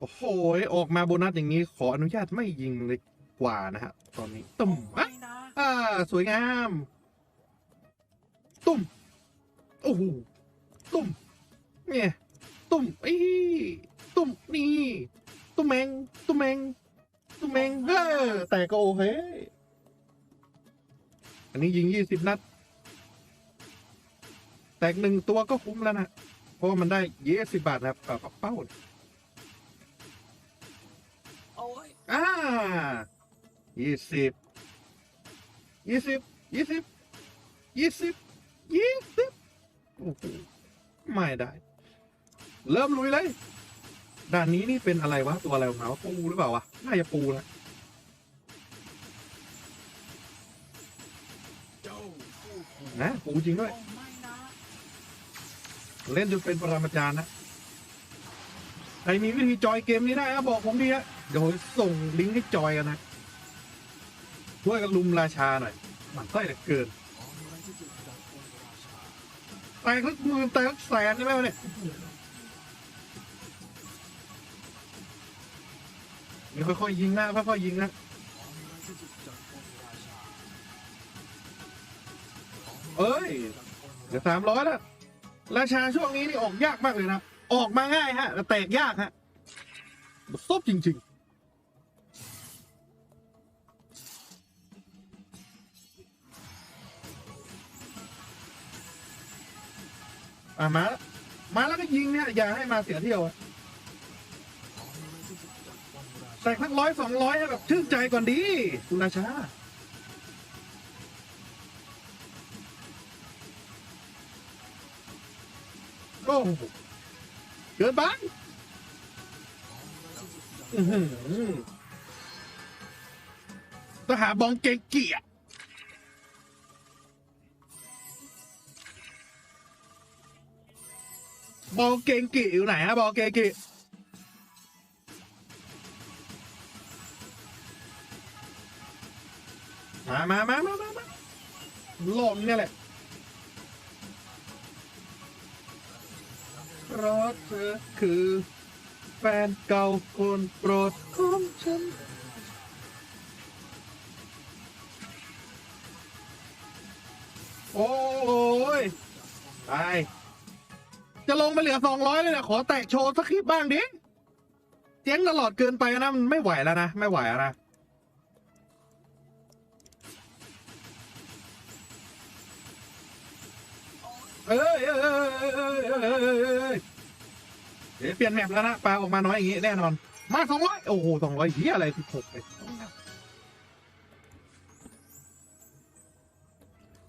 โอ้โห ออกมาโบนัสอย่างนี้ ขออนุญาตไม่ยิงเลยกว่านะฮะ ตอนนี้ตุ่มอะอ่าสวยงาม ตุ่ม โอ้โห ตุ่ม เนี่ย ตุ่มอีตุ่มนี่ ตุ่มแมง ตุ่มแมง ตุ่มแมงเออแต่ก็โอเค อันนี้ยิงยี่สิบนัด แตกหนึ่งตัวก็คุ้มแล้วนะ เพราะว่ามันได้ยี่สิบบาทนะครับกับเป้า ยี่สิบยี่สิบยี่สิบยี่สิบยี่สิบโอ้โหไม่ได้ เริ่มลุยเลยด่านนี้นี่เป็นอะไรวะ ตัวอะไรของเขาปูหรือเปล่าวะ น่าจะปูนะเจ้าผู้ถูกนะปูจริงด้วย เล่นจนเป็นปรมาจารย์นะ ใครมีวิธีจอยเกมนี้ได้นะบอกผมดีฮะ เดี๋ยวผมส่งลิงก์ให้จอยกันนะช่วยกันลุมราชาหน่อยหมันไส้เหลือเกินไรที่จะดับคนราชาแตกทั้งหมือแตกทั้งแสนใช่ไหมวะเนี่ยนี่ค่อยๆยิงนะค่อยๆยิงนะเอ้ยเดี๋ยวสามร้อยแล้วราชาช่วงนี้นี่ออกยากมากเลยนะ ออกมาง่ายฮะแต่แตกยากฮะซบจริง ๆ อะมาแล้วมาแล้วก็ยิงเนี่ยอย่าให้มาเสียเที่ยวอะขอมีอะไรที่จะดันราชาแตกทั้งร้อยสองร้อยให้แบบชื่นใจก่อนดีคุณราชาโอ้เกินไปอื้อหือทหารบองเกงเกียร์ บอลเกงกิอยู่ไหนฮะบอลเกงกิมามามามามามาหล่นเนี่ยแหละเพราะเธอคือแฟนเก่าคนโปรดของฉันโอ้ยตาย จะลงไปเหลือสองร้อยเลยนะขอแตะโชว์สักคลิปบ้างดิ เจ๊งตลอดเกินไปนะมันไม่ไหวแล้วนะ ไม่ไหวแล้วนะเอ้ยเอ้ยเอ้ยเอ้ยเอ้ยเอ้ยเอ้ยเดี๋ยวเปลี่ยนแมปแล้วนะปลาออกมาน้อยอย่างนี้แน่นอน มาสองร้อยโอ้โหสองร้อยเฮียอะไรสิบหกเลย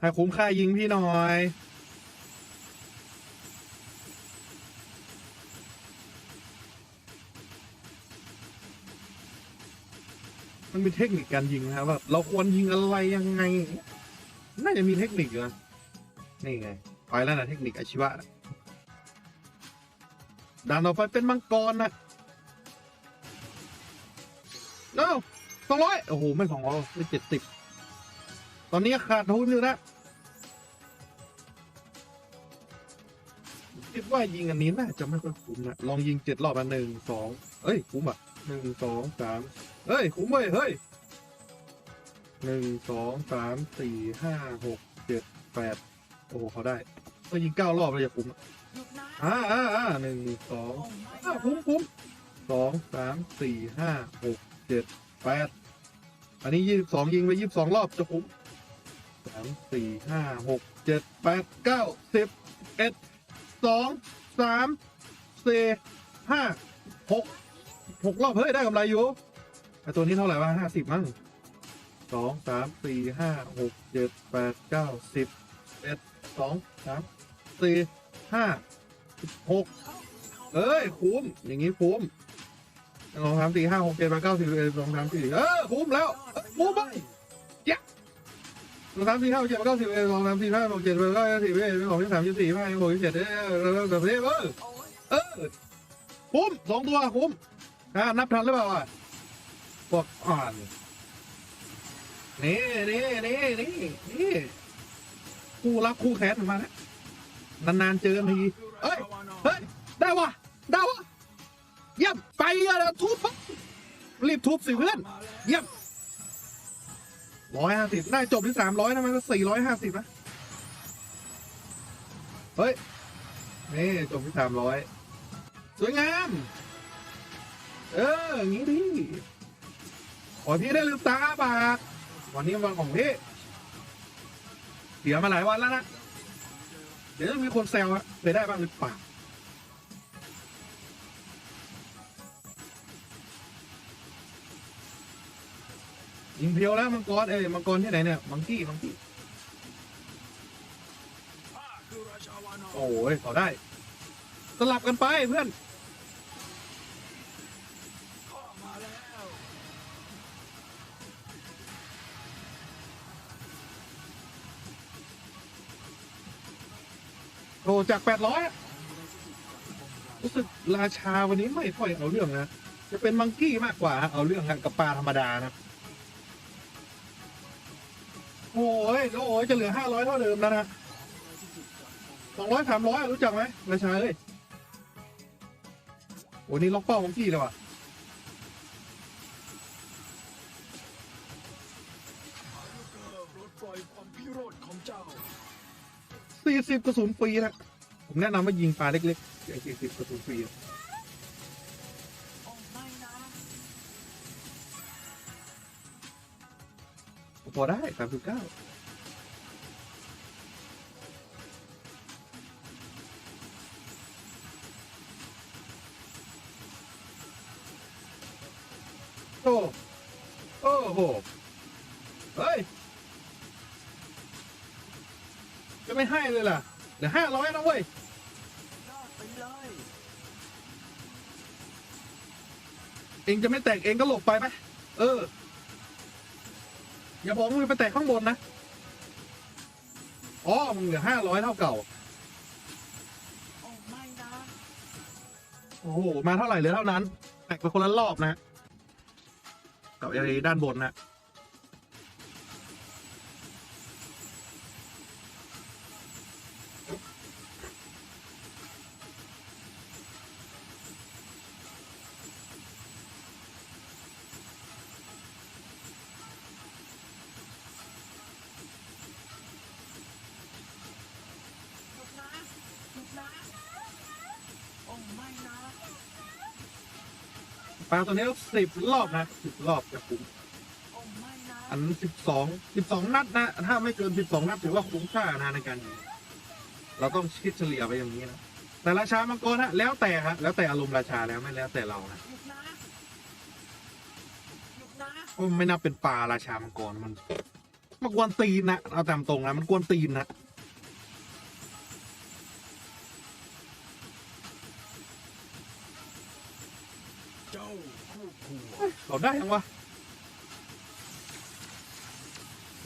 ให้คุ้มค่ายิงพี่หน่อย มันมีเทคนิคการยิงนะครับว่าเราควรยิงอะไรยังไง น่าจะมีเทคนิคอยู่นะนี่ไงไปแล้วนะเทคนิคอาชีวะนะด่านต่อไปเป็นมังกรนะเอ้าสองร้อยโอ้โหไม่สองร้อยไม่เจ็ดสิบตอนนี้ขาดทุนอยู่นะคิดว่ายิงอันนี้น่าจะไม่ค่อยคุ้มนะลองยิงเจ็ดรอบอันหนึ่งสองเอ้ยคุ้มอะหนึ่งสองสาม เฮ้ย คุ้มเว้ยเฮ้ยหนึ่งสองสามสี่ห้าหกเจ็ดแปดโอ้โหเขาได้ก็ยิงเก้ารอบเลยจะคุ้มอ่าอ่าอ่าหนึ่งสองอ่าคุ้มคุ้มสองสามสี่ห้าหกเจ็ดแปดอันนี้ยี่สิบสองยิงไปยี่สิบสองรอบจะคุ้มสามสี่ห้าหกเจ็ดแปดเก้าสิบเอ็ดสองสามสี่ห้าหกหกรอบเฮ้ยได้กำไรอยู่ ไอตัวนี้เท่าไหร่วะห้าสิบมั้งสองสามสี่ห้าหกเจ็ดแปดเก้าสิบเอ็ดสองสามสี่ห้าหกเอ้ย คุ้ม อย่างงี้คุ้มสองสามสี่ห้าหกเจ็ดแปดเก้าสิบเอ็ดสองสามสี่เออคุ้มแล้วเอ้ยคุ้มไปสองสามสี่ห้าหกเจ็ดแปดเก้าสิบเอ็ดสองสามสี่ห้าหกเจ็ดแปดเก้าสิบเอ็ดสองสามสี่ห้าหกเจ็ดเอ็ดแบบนี้เออโอ้ยเออคุ้มสองตัวคุ้มอ่านับทันหรือเปล่าอะ บอกอ่านนี่นี่นี่นี่นี่คู่รักคู่แค้นมาแล้วนานๆเจอกันทีเอ้ยเฮ้ยได้วะได้วะเยี่ยมไปอะนะทุบรีบทุบสิเพื่อนเยี่ยมร้อยห้าสิบน่าจบที่สามร้อยนะมันก็สี่ร้อยห้าสิบนะเฮ้ยนี่จบที่สามร้อยสวยงาม เอออย่างนี้ดิ ขอพี่ได้ลืมตาปากวันนี้วันของพี่เสียมาหลายวันแล้วนะ เดี๋ยวจะมีคนแซวฮะเคยได้บ้างหรือเปล่ายิงเพียวแล้วมังกรเอ้ยมังกรที่ไหนเนี่ยมังกี้มังกี้โอ้ยเขาได้ สลับกันไปเพื่อน โอ้จากแปดร้อยรู้สึกราชาวันนี้ไม่ค่อยเอาเรื่องนะ จะเป็นมังกี้มากกว่า เอาเรื่องกับปลาธรรมดานะ โอ้ยแล้วโอ้ยจะเหลือห้าร้อยเท่าเดิมแล้วนะสองร้อยสามร้อยรู้จักไหมราชาเอ้ยโอ้นี่ล็อกเป้ามังกี้เลยว่ะปล่อยความพิโรธของเจ้า สี่สิบกระสุนฟรีนะ ผมแนะนำว่ายิงปลาเล็กๆอย่างสี่สิบกระสุนฟรีอะโอ้ไม่นะพอได้สามสิบเก้าโอ้โอ้โหเฮ้ย จะ ไม่ให้เลยล่ะเดี๋ยวห้าร้อยนะเว้ยยอดไปเลยเองจะไม่แตกเองก็หลบไปไหมเออ อย่าบอกมึงไปแตกข้างบนนะอ๋อมึงเหลือห้าร้อยเท่าเก่าโอ้ไม่นะโอ้โหมาเท่าไหร่เหลือเท่านั้น แตกไปคนละรอบนะ กับไอ้ด้านบนนะ หยุดนะหยุดนะโอ้ไม่นะ ปลาตัวนี้สิบรอบนะสิบรอบจะคุ้มโอ้ไม่นะอันสิบสองสิบสองนัดนะ ถ้าไม่เกินสิบสองนัดถือว่าคุ้มค่านะในการยิงเราต้องคิดเฉลี่ยไปอย่างนี้นะแต่ราชามังกรฮะแล้วแต่ฮะแล้วแต่อารมณ์ราชาแล้วไม่แล้วแต่เรานะหยุดนะหยุดนะเพราะมันไม่นับเป็นปลาราชามังกรมันมันกวนตีนนะเอาตามตรงนะมันกวนตีนนะ เจ้าคู่ควร เราได้ยังวะ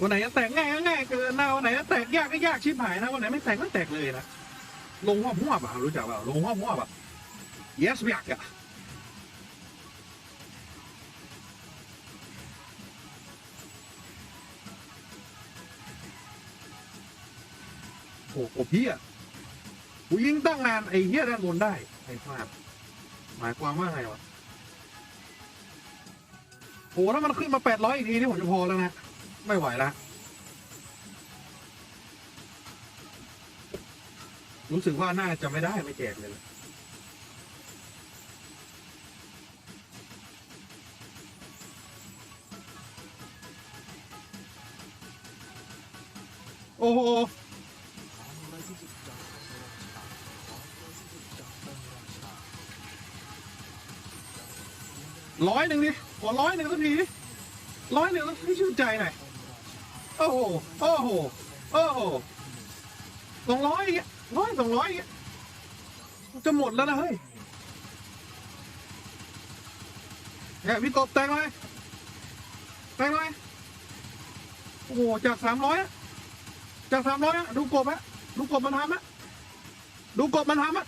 วันไหนจะแตกง่ายก็ง่ายเกินนะวันไหนจะแตกยากก็ยากชิบหายนะวันไหนไม่แตกก็แตกเลยนะลงหัวหัวบอะรู้จักเปล่าลงหัวหัวบอะ yes อยากอะโอ้โหเฮียกูยิงตั้งนานไอ้เฮียด้านบนได้ไอ้พลาดหมายความว่าไงวะ โอ้ถ้ามันขึ้นมาแปดร้อยอีกทีนี่ผมจะพอแล้วนะ ไม่ไหวแล้วรู้สึกว่าน่าจะไม่ได้ไม่แจกเลยโอ้โหร้องค์ราชาร้อยหนึ่งดิ ขอร้อยหนึ่งสักทีร้อยหนึ่งแล้วให้ชื่นใจหน่อยโอ้โหโอ้โหโอ้โหสองร้อยอีกอะร้อยสองร้อยอีกอะจะหมดแล้วนะเฮ้ยเนี่ยพี่กบแตงเลยแตงเลยโอ้โหจากสามร้อยจากสามร้อยดูกบฮะดูกบมันทำฮะดูกบมันทำฮะ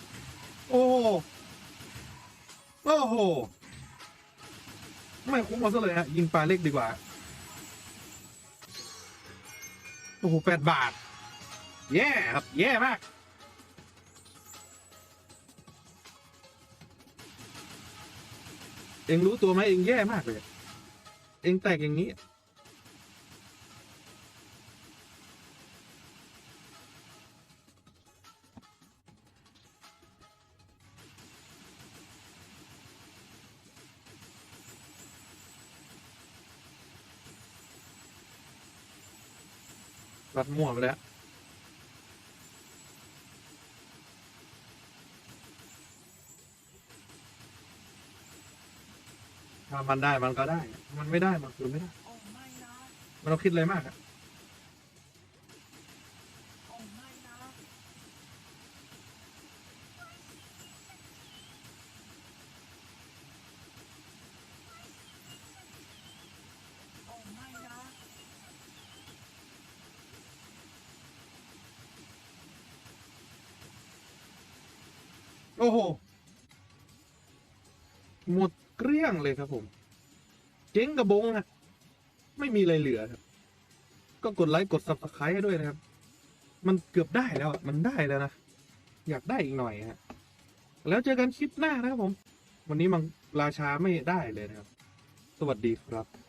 โอ้โหโอ้โห ไม่คุ้มเอาซะเลยฮะยิงปลาเล็กดีกว่า โอ้โหแปดบาท แย่ครับ แย่มาก เองรู้ตัวไหมเองแย่มากเลย เองแตกอย่างนี้ รัดมั่วไปแล้วถ้ามันได้มันก็ได้ มันไม่ได้มันคือไม่ได้โอ้ไม่นะมันต้องคิดอะไรมากอะ โอ้ไม่นะโอ้ไม่นะ โอ้โห หมดเกลี้ยงเลยครับผม เจ๊งกระบงอะไม่มีอะไรเหลือครับ ก็กดไลค์กด subscribe ให้ด้วยนะครับ มันเกือบได้แล้วมันได้แล้วนะ อยากได้อีกหน่อยฮะ แล้วเจอกันคลิปหน้านะครับผม วันนี้มันราชาไม่ได้เลยนะครับ สวัสดีครับ